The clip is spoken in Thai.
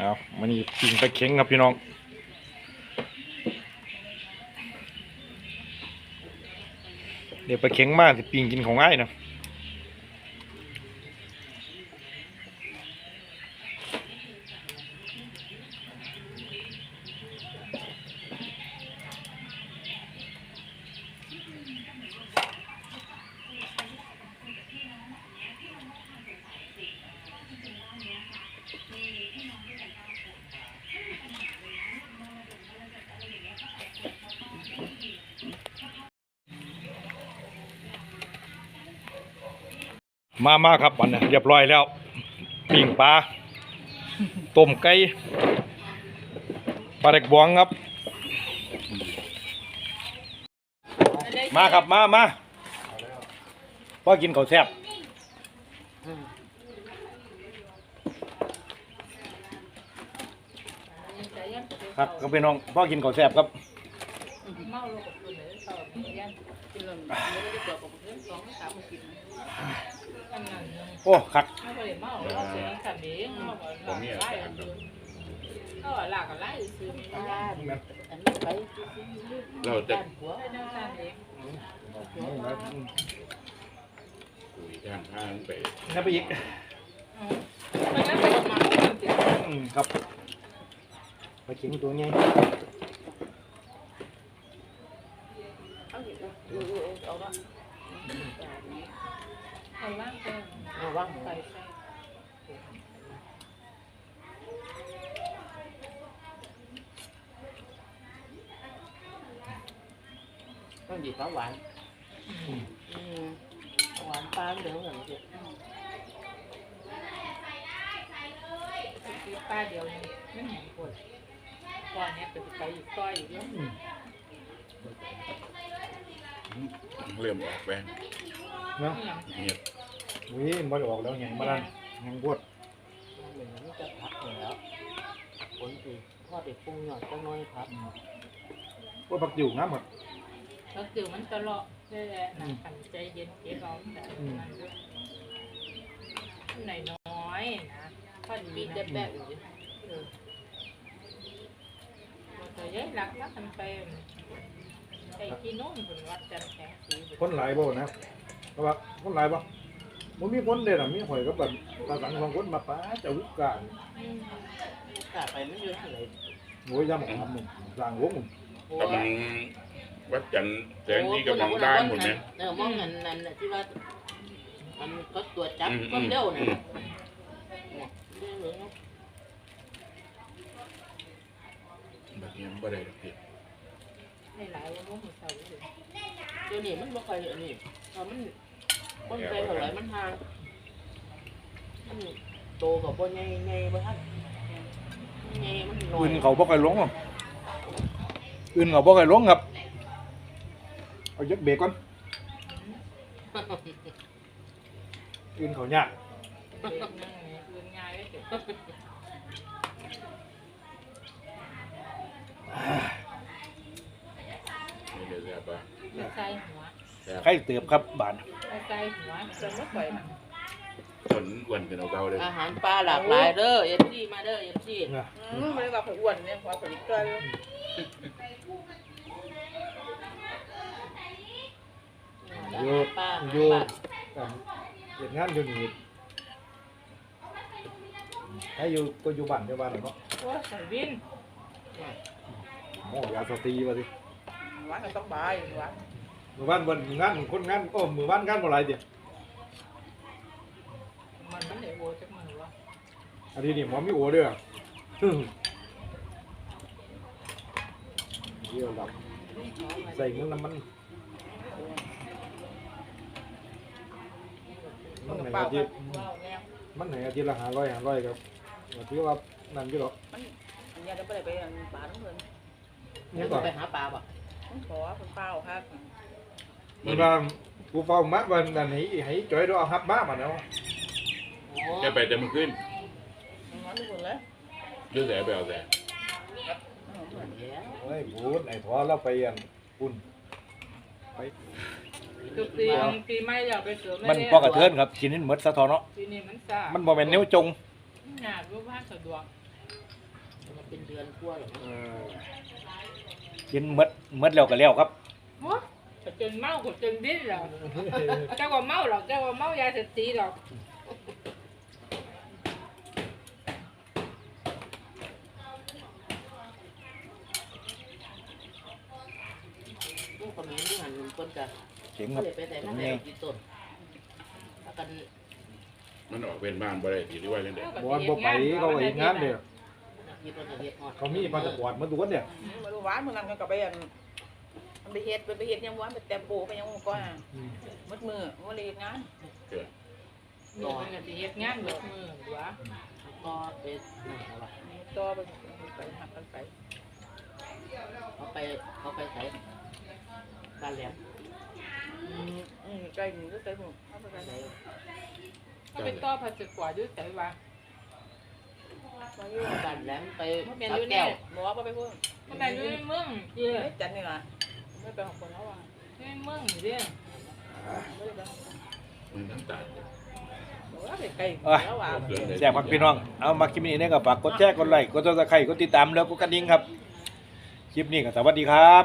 เอามันนี่ปิงไปเข็งครับพี่น้องเดี๋ยวไปเข็งมากสิปิงกินของง่ายนะ มามาครับอันนี้เรียบร้อยแล้วปิ่งปลาต้มไก่ปลาเด็กบวงครับ มาครับมามาพ่อกินข้าวแซ่บครับก็เป็นน้องพ่อกินข้าวแซ่บครับ โอ้คักไม่ได้เมาเราเสียงสั่นเองเราบอกไล่เขาหลักไล่ซื้อไม่ได้อันนี้ไปเราจะหัวให้นั่งสั่นเองคุยทางทางไปนี่ไปอีกไม่งั้นไปมาคนติดอืมครับไปเข็งตัวใหญ่เอาอยู่ เอาละเอาล่างกันเอาว่างใส่ใส่ต้องหยิบข้าวหวานอืมหวานปลาเหลืองเหมือนกันคือป้าเดียวนี่ไม่เหมือนคนก่อนเนี้ยไปไปอีกก้อยอีกแล้วเริ่มออกไป เนาะเงียบอุ้ยมันออกแล้วไงมาดันยังบวดเหมือนมันจะพักแล้วผลคือทอดเด็กปรุงหน่อยก็น้อยครับบวดผักจิ๋วงามหมดก็คือมันตลอดเลยแหละนะขันใจเย็นเก็บร้อนแต่มันด้วยหน่อยน้อยนะพอดีจะแบบเออแต่ยัยหลักนักกันไปไอ้ที่โน่นคนวัดจันทร์แข็งสีคนหลายบ่นะเพ ราะว่าคนหลายบ่มันมีคนเด่นอะมีหอยกับแบบตาสังของคนมาป้าเจะวุกการกะไปไม่เยอะเท่าไหร่โอ้ยยำหอมมึงสร้างวงมึงกำลังวัดจันทร์แสงนี้กำลังได้หมดนะเออมองนั่นนั่นที่ว่ามันก็ตัวจับอืมก็เร็วอืนะมแบบนี้ไม่ได้หรอกพี่ให้หลายว่าพวกมันใส่เลยเดี๋ยวนี้มันไม่ค่อยอันนี้พอมัน คนไปเท่าไหร่มันห่างมันโตกับคนใหญ่ใหญ่บ้านใหญ่มันน้อยอื่นเขาบ่ค่อยลงหรอกอื่นเขาบ่ค่อยลงครับ เอายักเบรกก่อนอื่นเขายากเด็กนั่งเนี่ยเรื่องง่ายเลยเด็กไม่ได้แซ่บปะไม่ใส่หัวแซ่บ ใครเติบครับบานไม่ใส่หัวจะไม่ปล่อยมันคนอ้วนเป็นเอาเก่าเลยอาหารปลาหลากหลายเด้อเอฟซีมาเด้อเอฟซีนะไม่ได้ว่าผมอ้วนเนี่ยว่าผมเกินอยู่ปลาอยู่กันเฮ็ดงานอยู่นี่ให้อยู่ก็อยู่บ้านอยู่บ้านเนาะว่าใส่วินโอ้ยาสตรีว่าสิว่าก็ต้องบายว่า หมู่บ้านวันงานคนงานโอ้หมู่บ้านงานบ่หลายเดียวมันไม่ได้โวจักมือว่าอันนี้นี่หมอมีโอเด้อเดี๋ยวดับใส่เงินน้ำมันมันไหนอาทิตย์ว่าแนวมันไหนอาทิตย์ละห้าร้อยห้าร้อยครับก็ถือว่านั่นอยู่หรอกอันนี้จะไปไปปลาทั้งเงินนี่นี่ก็ไปหาปลาป่ะต้องขอคุณเป้าครับ มันว่ากูเฝ้ามัดวันนั้นให้ให้จ่อย do เอาฮับมามาเนาะโอ้แค่ไปแต่เมื่อคืนมันทุกคนเลยเรื่องแสบไปเอาแสบโอ้ยพูดไอ้พอเราไปอันปุ่นไปคือปีปีใหม่อยากไปเสริมมันพอกระเทินครับกินนี่หมดสะท้อนเนาะปีนี้มันซ่ามันบ่แม่นนิ้วจงงานรูปภาพสะดวกเป็นเดือนกว่าหรอกเออกินหมดหมดแล้วก็แล้วครับโอ้ ก็จนเมาก็จนดิ้นหรอกแกว่าเมาหรอกแกว่าเมายาเสพติดหรอกลูกคอมเมนต์ที่หันคนกันเจ๋งคก็รับเลยไปแต่มาแต่กินต้นแล้วกันมันออกเป็นบ้านบ่ได้ที่ด้วยเลยเด้บอลบ่ไปเขาก็เฮ็ดงานเด้อคิดว่าจะเฮ็ดฮอดเขามีพาสปอร์ตมาดูกันเนี่ยมาดูหวานมื้อนั้นก็ไปอันมัน ไปเฮ็ดไปเฮ็ดยังหวานไปแต่โปไปยังก่อนอะมืดมือบ่ได้เฮ็ดงานเกิดหนูเป็นก็สิเฮ็ดงานเบิดมือหัวก็เป็นนั่นแหละว่ะต่อไปไปหักกันไปเขาไปเขาไปใส่บ้านแหลมอืมอืมใกล้นี่ก็ใกล้หมู่เอาไปกันไหนก็ไปต่อพาสปอร์ตอยู่ไสว่ามาอยู่บ้านแหลมไปบ่แม่นสาอยู่แก้นี่วบ่ว่าบ่ไปพูดมันได้อยู่ในเมืองเด้อเฮ็ดจันนี่ล่ะ ไม่ไปของคนแล้วว่ะในเมืองเด้อบ่ได้ไปมันน้ำตาลบ่ว่าไปไกลแล้วว่ะแจกพักพี่น้อง เอามาคลิปนี้เนี่ยก็ฝากกดแชร์กดไลค์กดติดตามแล้วกดกระดิ่งครับ คลิปนี้ก็สวัสดีครับ